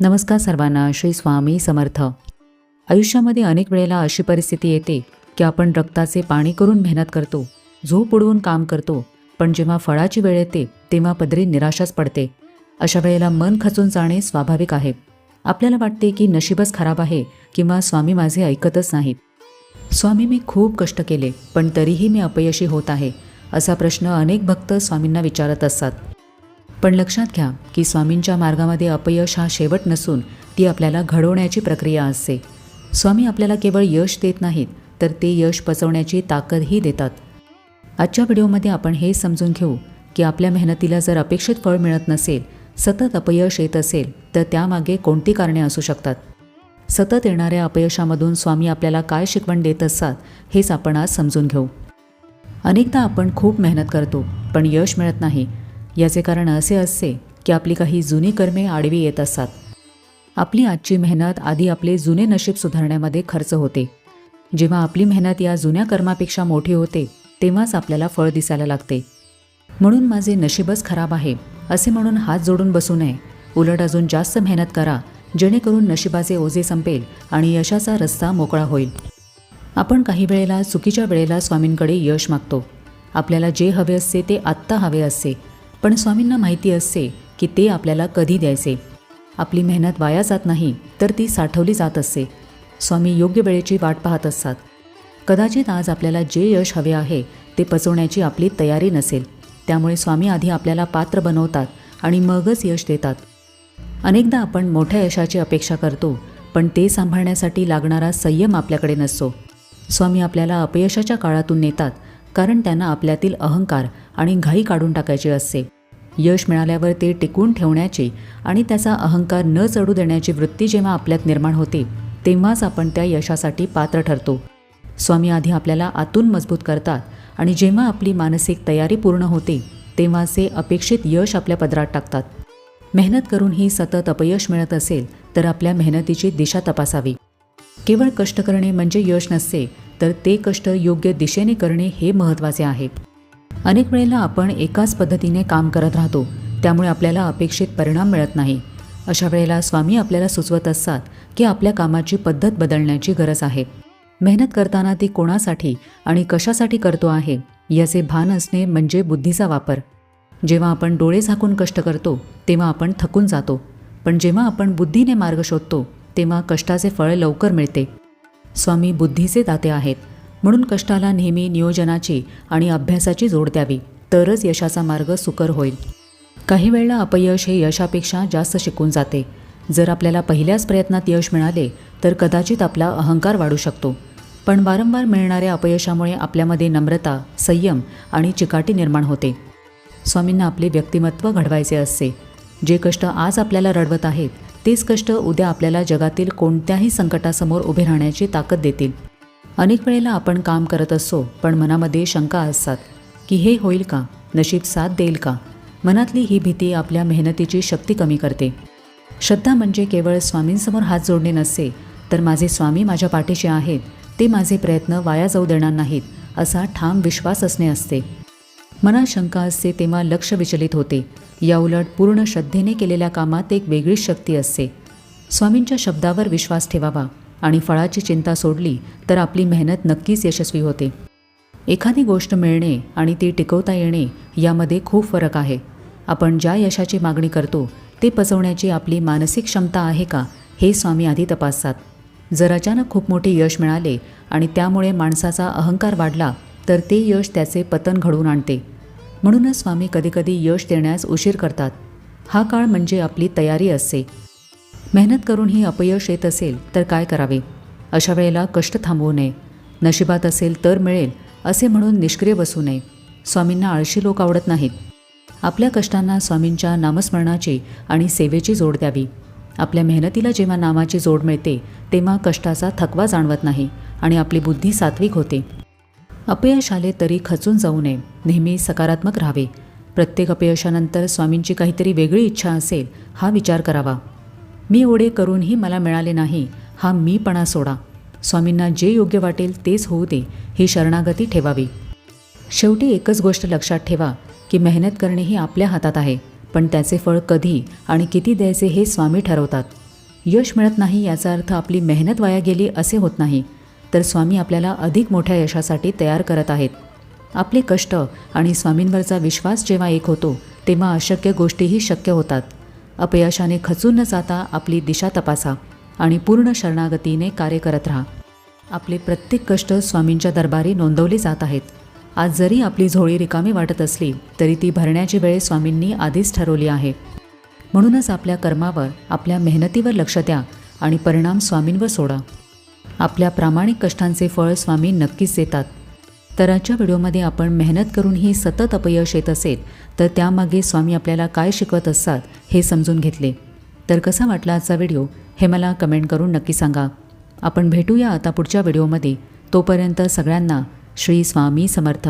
नमस्कार सर्वांना श्री स्वामी समर्थ. आयुष्यामध्ये अनेक वेळेला अशी परिस्थिती येते की आपण रक्ताचे पाणी करून मेहनत करतो झोप उडवून काम करतो पण जेव्हा फळाची वेळ येते तेव्हा पदरी निराशाच पडते. अशा वेळेला मन खचून जाणे स्वाभाविक आहे. आपल्याला वाटते की नशीबच खराब आहे किंवा स्वामी माझे ऐकतच नाहीत. स्वामी मी खूप कष्ट केले पण तरीही मी अपयशी होत आहे असा प्रश्न अनेक भक्त स्वामींना विचारत असतात. पण लक्षात घ्या की स्वामींच्या मार्गामध्ये अपयश हा शेवट नसून ती आपल्याला घडवण्याची प्रक्रिया असते. स्वामी आपल्याला केवळ यश देत नाहीत तर ते यश पचवण्याची ताकदही देतात. आजच्या व्हिडिओमध्ये आपण हे समजून घेऊ की आपल्या मेहनतीला जर अपेक्षित फळ मिळत नसेल सतत अपयश येत असेल तर त्यामागे कोणती कारणे असू शकतात? सतत येणाऱ्या अपयशामधून स्वामी आपल्याला काय शिकवण देत असतात हेच आपण आज समजून घेऊ. अनेकदा आपण खूप मेहनत करतो पण यश मिळत नाही याचे कारण असे असते की आपली काही जुनी कर्मे आडवी येत असतात. आपली आजची मेहनत आधी आपले जुने नशीब सुधारण्यामध्ये खर्च होते. जेव्हा आपली मेहनत या जुन्या कर्मापेक्षा मोठी होते तेव्हाच आपल्याला फळ दिसायला लागते. म्हणून माझे नशीबच खराब आहे असे म्हणून हात जोडून बसू नये. उलट अजून जास्त मेहनत करा जेणेकरून नशिबाचे ओझे संपेल आणि यशाचा रस्ता मोकळा होईल. आपण काही वेळेला चुकीच्या वेळेला स्वामींकडे यश मागतो. आपल्याला जे हवे असते ते आत्ता हवे असते. पण स्वामींना माहिती असते की ते आपल्याला कधी द्यायचे. आपली मेहनत वाया जात नाही तर ती साठवली जात असते. स्वामी योग्य वेळेची वाट पाहत असतात. कदाचित आज आपल्याला जे यश हवे आहे ते पचवण्याची आपली तयारी नसेल. त्यामुळे स्वामी आधी आपल्याला पात्र बनवतात आणि मगच यश देतात. अनेकदा आपण मोठ्या यशाची अपेक्षा करतो पण ते सांभाळण्यासाठी लागणारा संयम आपल्याकडे नसतो. स्वामी आपल्याला अपयशाच्या काळातून नेतात कारण त्यांना आपल्यातील अहंकार आणि घाई काढून टाकायची असते. यश मिळाल्यावर ते टिकून ठेवण्याची आणि त्याचा अहंकार न चढू देण्याची वृत्ती जेव्हा आपल्यात निर्माण होते तेव्हाच आपण त्या यशासाठी पात्र ठरतो. स्वामी आधी आपल्याला आतून मजबूत करतात आणि जेव्हा आपली मानसिक तयारी पूर्ण होते तेव्हाचे अपेक्षित यश आपल्या पदरात टाकतात. मेहनत करूनही सतत अपयश मिळत असेल तर आपल्या मेहनतीची दिशा तपासावी. केवळ कष्ट करणे म्हणजे यश नसते तर ते कष्ट योग्य दिशेने करणे हे महत्त्वाचे आहे. अनेक वेळेला आपण एकाच पद्धतीने काम करत राहतो त्यामुळे आपल्याला अपेक्षित परिणाम मिळत नाही. अशा वेळेला स्वामी आपल्याला सुचवत असतात की आपल्या कामाची पद्धत बदलण्याची गरज आहे. मेहनत करताना ती कोणासाठी आणि कशासाठी करतो आहे याचे भान असणे म्हणजे बुद्धीचा वापर. जेव्हा आपण डोळे झाकून कष्ट करतो तेव्हा आपण थकून जातो. पण जेव्हा आपण बुद्धीने मार्ग शोधतो तेव्हा कष्टाचे फळ लवकर मिळते. स्वामी बुद्धीचे दाते आहेत. म्हणून कष्टाला नेहमी नियोजनाची आणि अभ्यासाची जोड द्यावी. तरच यशाचा मार्ग सुकर होईल. काही वेळेला अपयश हे यशापेक्षा जास्त शिकून जाते. जर आपल्याला पहिल्याच प्रयत्नात यश मिळाले तर कदाचित आपला अहंकार वाढू शकतो. पण वारंवार मिळणाऱ्या अपयशामुळे आपल्यामध्ये नम्रता संयम आणि चिकाटी निर्माण होते. स्वामींना आपले व्यक्तिमत्व घडवायचे असते. जे कष्ट आज आपल्याला रडवत आहेत तेच कष्ट उद्या आपल्याला जगातील कोणत्याही संकटासमोर उभे राहण्याची ताकद देतील. अनेक वेळेला आपण काम करत असतो पण मनामध्ये शंका असतात की हे होईल का? नशीब साथ देईल का? मनातली ही भीती आपल्या मेहनतीची शक्ती कमी करते. श्रद्धा म्हणजे केवळ स्वामींसमोर हात जोडणे नसते तर माझे स्वामी माझ्या पाठीशी आहेत ते माझे प्रयत्न वाया जाऊ देणार नाहीत असा ठाम विश्वास असणे असते. मनात शंका असते तेव्हा लक्ष विचलित होते. याउलट पूर्ण श्रद्धेने केलेल्या कामात एक वेगळीच शक्ती असते. स्वामींच्या शब्दावर विश्वास ठेवावा. आणि फळाची चिंता सोडली तर आपली मेहनत नक्कीच यशस्वी होते. एखादी गोष्ट मिळणे आणि ती टिकवता येणे यामध्ये खूप फरक आहे. आपण ज्या यशाची मागणी करतो ते पचवण्याची आपली मानसिक क्षमता आहे का हे स्वामी आधी तपासतात. जर अचानक खूप मोठे यश मिळाले आणि त्यामुळे माणसाचा अहंकार वाढला तर ते यश त्याचे पतन घडवून आणते. म्हणूनच स्वामी कधीकधी यश देण्यास उशीर करतात. हा काळ म्हणजे आपली तयारी असते. मेहनत करूनही अपयश येत असेल तर काय करावे? अशा वेळेला कष्ट थांबवू नये. नशिबात असेल तर मिळेल असे म्हणून निष्क्रिय बसू नये. स्वामींना आळशी लोक आवडत नाहीत. आपल्या कष्टांना स्वामींच्या नामस्मरणाची आणि सेवेची जोड द्यावी. आपल्या मेहनतीला जेव्हा नामाची जोड मिळते तेव्हा कष्टाचा थकवा जाणवत नाही आणि आपली बुद्धी सात्विक होते. अपयश आले तरी खचून जाऊ नये नेहमी सकारात्मक राहावे. प्रत्येक अपयशानंतर स्वामींची काहीतरी वेगळी इच्छा असेल हा विचार करावा. मी ओढे करूनही मला मिळाले नाही. हा मीपणा सोडा. स्वामींना जे योग्य वाटेल तेच होऊ दे ही शरणागती ठेवावी. शेवटी एकच गोष्ट लक्षात ठेवा की मेहनत करणे ही आपल्या हातात आहे पण त्याचे फळ कधी आणि किती द्यायचे हे स्वामी ठरवतात. यश मिळत नाही याचा अर्थ आपली मेहनत वाया गेली असे होत नाही. तर स्वामी आपल्याला अधिक मोठ्या यशासाठी तयार करत आहेत. आपले कष्ट आणि स्वामींवरचा विश्वास जेव्हा एक होतो तेव्हा अशक्य गोष्टीही शक्य होतात. अपयशाने खचून न जाता आपली दिशा तपासा आणि पूर्ण शरणागतीने कार्य करत राहा. आपले प्रत्येक कष्ट स्वामींच्या दरबारी नोंदवले जात आहेत. आज जरी आपली झोळी रिकामी वाटत असली तरी ती भरण्याची वेळ स्वामींनी आधीच ठरवली आहे. म्हणूनच आपल्या कर्मावर आपल्या मेहनतीवर लक्ष द्या आणि परिणाम स्वामींवर सोडा. आपल्या प्रामाणिक कष्टांचे फळ स्वामी नक्कीच देतात. तर आजच्या व्हिडिओमध्ये आपण मेहनत करूनही सतत अपयश येत असेल तर त्यामागे स्वामी आपल्याला काय शिकवत असतात हे समजून घेतले. तर कसा वाटला आजचा व्हिडिओ हे मला कमेंट करून नक्की सांगा. आपण भेटूया आता पुढच्या व्हिडिओमध्ये. तोपर्यंत सगळ्यांना श्री स्वामी समर्थ.